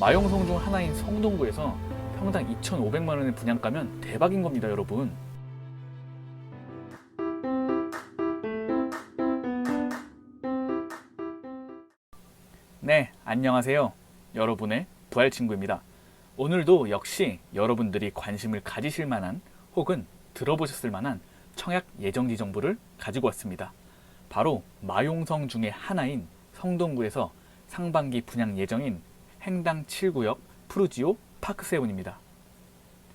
마용성 중 하나인 성동구에서 평당 2,500만 원의 분양가면 대박인 겁니다, 여러분. 네, 안녕하세요. 여러분의 부활 친구입니다. 오늘도 역시 여러분들이 관심을 가지실 만한 혹은 들어보셨을 만한 청약 예정지 정보를 가지고 왔습니다. 바로 마용성 중의 하나인 성동구에서 상반기 분양 예정인 행당 7구역 푸르지오 파크세븐입니다.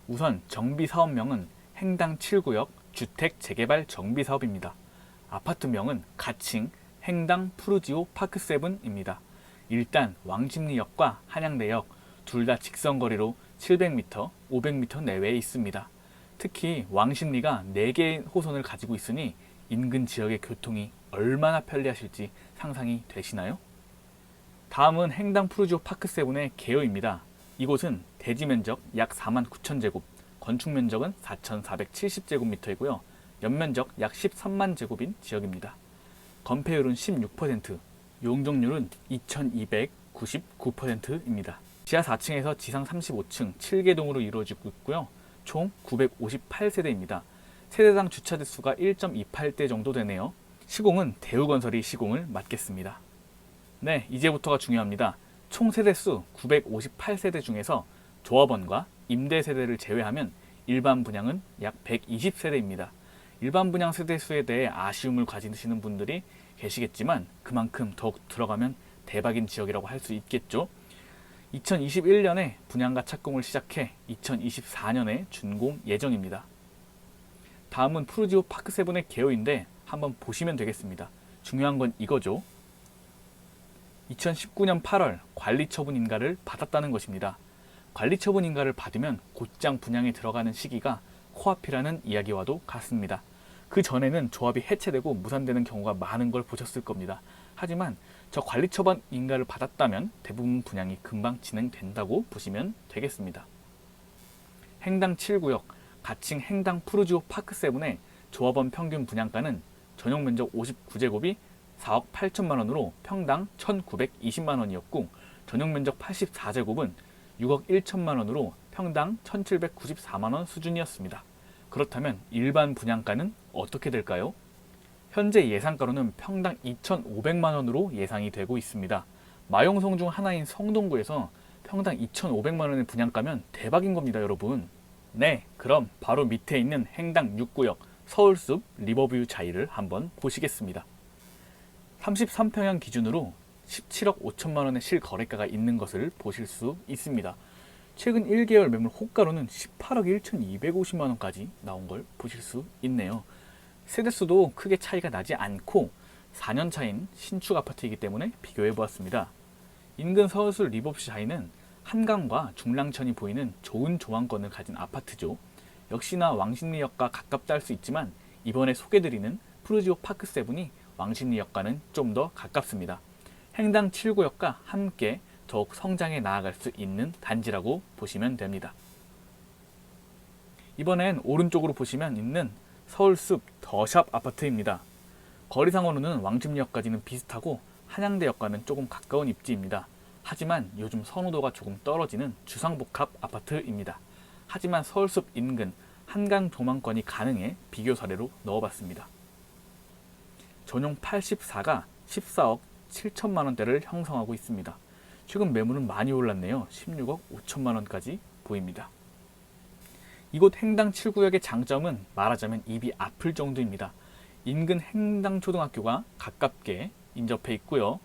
우선 정비 사업명은 행당 7구역 주택 재개발 정비 사업입니다. 아파트명은 가칭 행당 푸르지오 파크세븐입니다. 일단 왕십리역과 한양대역 둘 다 직선거리로 700m, 500m 내외에 있습니다. 특히 왕십리가 4개의 호선을 가지고 있으니 인근 지역의 교통이 얼마나 편리하실지 상상이 되시나요? 다음은 행당 푸르지오 파크 세븐의 개요입니다. 이곳은 대지 면적 약 4만 9천 제곱, 건축 면적은 4,470제곱미터이고요. 연면적 약 13만 제곱인 지역입니다. 건폐율은 16%, 용적률은 2,299%입니다. 지하 4층에서 지상 35층 7개동으로 이루어지고 있고요. 총 958세대입니다. 세대당 주차 대수가 1.28대 정도 되네요. 시공은 대우건설이 시공을 맡겠습니다. 네, 이제부터가 중요합니다. 총 세대수 958세대 중에서 조합원과 임대 세대를 제외하면 일반 분양은 약 120세대입니다. 일반 분양 세대 수에 대해 아쉬움을 가지시는 분들이 계시겠지만 그만큼 더욱 들어가면 대박인 지역이라고 할 수 있겠죠. 2021년에 분양가 착공을 시작해 2024년에 준공 예정입니다. 다음은 푸르지오 파크세븐의 개요인데 한번 보시면 되겠습니다. 중요한 건 이거죠. 2019년 8월 관리처분 인가를 받았다는 것입니다. 관리처분 인가를 받으면 곧장 분양에 들어가는 시기가 코앞이라는 이야기와도 같습니다. 그 전에는 조합이 해체되고 무산되는 경우가 많은 걸 보셨을 겁니다. 하지만 저 관리처분 인가를 받았다면 대부분 분양이 금방 진행된다고 보시면 되겠습니다. 행당 7구역 가칭 행당 푸르지오 파크 세븐의 조합원 평균 분양가는 전용 면적 59제곱이 4억 8천만 원으로 평당 1,920만 원이었고 전용 면적 84제곱은 6억 1천만 원으로 평당 1,794만 원 수준이었습니다. 그렇다면 일반 분양가는 어떻게 될까요? 현재 예상가로는 평당 2,500만 원으로 예상이 되고 있습니다. 마용성 중 하나인 성동구에서 평당 2,500만 원의 분양가면 대박인 겁니다, 여러분. 네, 그럼 바로 밑에 있는 행당 6구역 서울숲 리버뷰 자이를 한번 보시겠습니다. 33평형 기준으로 17억 5천만 원의 실거래가가 있는 것을 보실 수 있습니다. 최근 1개월 매물 호가로는 18억 1,250만 원까지 나온 걸 보실 수 있네요. 세대수도 크게 차이가 나지 않고 4년 차인 신축 아파트이기 때문에 비교해 보았습니다. 인근 서울숲 리버뷰 자이는 한강과 중랑천이 보이는 좋은 조망권을 가진 아파트죠. 역시나 왕십리역과 가깝다 할 수 있지만 이번에 소개드리는 푸르지오 파크 세븐이 왕십리역과는 좀 더 가깝습니다. 행당 7구역과 함께 더욱 성장해 나아갈 수 있는 단지라고 보시면 됩니다. 이번엔 오른쪽으로 보시면 있는 서울숲 더샵 아파트입니다. 거리상으로는 왕십리역까지는 비슷하고 한양대역과는 조금 가까운 입지입니다. 하지만 요즘 선호도가 조금 떨어지는 주상복합 아파트입니다. 하지만 서울숲 인근 한강 조망권이 가능해 비교 사례로 넣어봤습니다. 전용 84가 14억 7천만 원대를 형성하고 있습니다. 최근 매물은 많이 올랐네요. 16억 5천만 원까지 보입니다. 이곳 행당 7구역의 장점은 말하자면 입이 아플 정도입니다. 인근 행당 초등학교가 가깝게 인접해 있고요.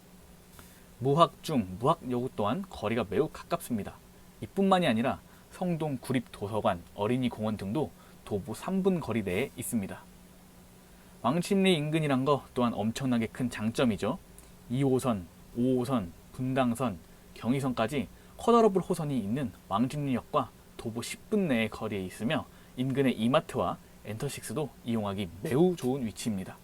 무학중, 무학여고 또한 거리가 매우 가깝습니다. 이뿐만이 아니라 성동 구립도서관, 어린이공원 등도 도보 3분 거리 내에 있습니다. 왕십리 인근이란 거 또한 엄청나게 큰 장점이죠. 2호선, 5호선, 분당선, 경의선까지 커다러블 호선이 있는 왕십리역과 도보 10분 내의 거리에 있으며 인근의 이마트와 엔터식스도 이용하기 매우 좋은 위치입니다.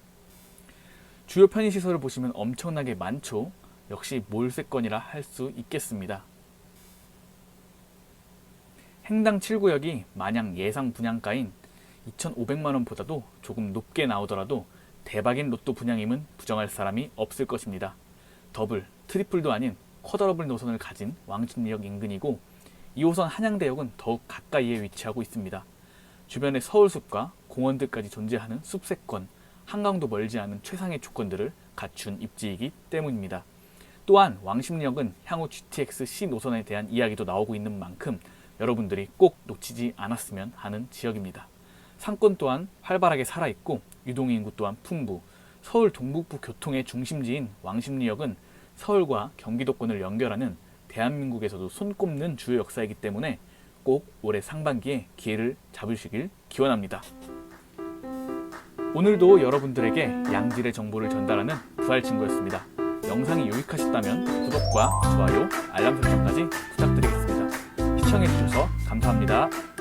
주요 편의시설을 보시면 엄청나게 많죠. 역시 몰세권이라 할 수 있겠습니다. 행당 7구역이 마냥 예상 분양가인 2,500만 원보다도 조금 높게 나오더라도 대박인 로또 분양임은 부정할 사람이 없을 것입니다. 더블, 트리플도 아닌 쿼더러블 노선을 가진 왕십리역 인근이고 2호선 한양대역은 더욱 가까이에 위치하고 있습니다. 주변에 서울숲과 공원들까지 존재하는 숲세권, 한강도 멀지 않은 최상의 조건들을 갖춘 입지이기 때문입니다. 또한 왕십리역은 향후 GTX C 노선에 대한 이야기도 나오고 있는 만큼 여러분들이 꼭 놓치지 않았으면 하는 지역입니다. 상권 또한 활발하게 살아있고 유동인 구 또한 풍부, 서울 동북부 교통의 중심지인 왕십리역은 서울과 경기도권을 연결하는 대한민국에서도 손꼽는 주요 역사이기 때문에 꼭 올해 상반기에 기회를 잡으시길 기원합니다. 오늘도 여러분들에게 양질의 정보를 전달하는 부활 친구였습니다. 영상이 유익하셨다면 구독과 좋아요, 알람 설정까지 부탁드리겠습니다. 시청해주셔서 감사합니다.